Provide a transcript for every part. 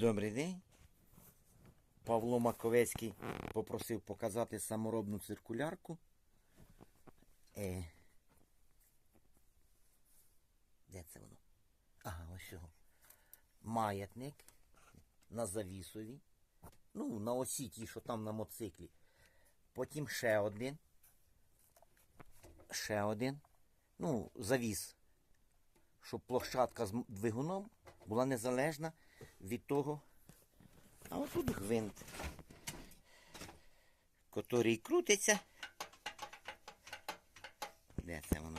Добрий день. Павло Маковецький попросив показати саморобну циркулярку. Е... Де це воно? Ага, ось його. Маятник на завісові. Ну, на осі ті, що там на моциклі. Потім ще один. Ще один. Ну, завіс. Щоб площадка з двигуном була незалежна від того. А отут гвинт, котрий крутиться. Де це воно?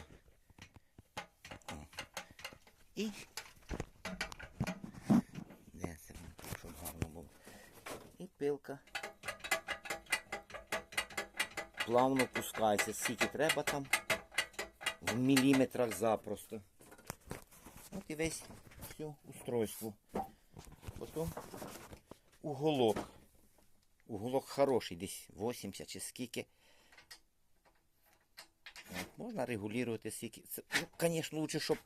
О. І. Де це воно? Щоб гарно було. І пилка. Плавно пускається, скільки треба там. В міліметрах запросто. От і весь все устройство. Потім уголок. Уголок хороший, десь 80 чи скільки. От, можна регулювати скільки. Це, ну, звісно, лучше, щоб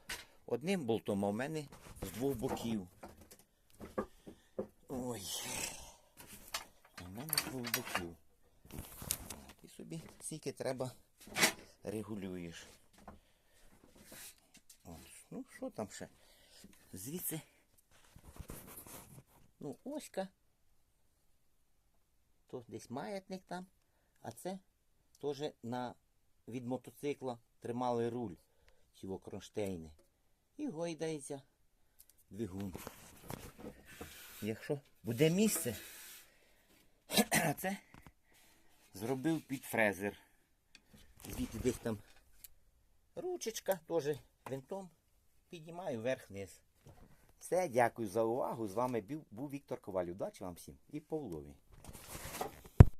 одним болтом, а в мене з двох боків. Ой. В мене з двох боків. І собі скільки треба регулюєш. От, ну, що там ще? Звідси. Ну, оська. То десь маятник там. А це теж на, від мотоцикла тримали руль. Цього кронштейни. І гойдається двигун. Якщо буде місце, це зробив під фрезер. Звідти десь там ручечка теж винтом. Піднімаю вверх-вниз. Все, дякую за увагу. З вами був, Віктор Коваль. Удачі вам всім і Павлові.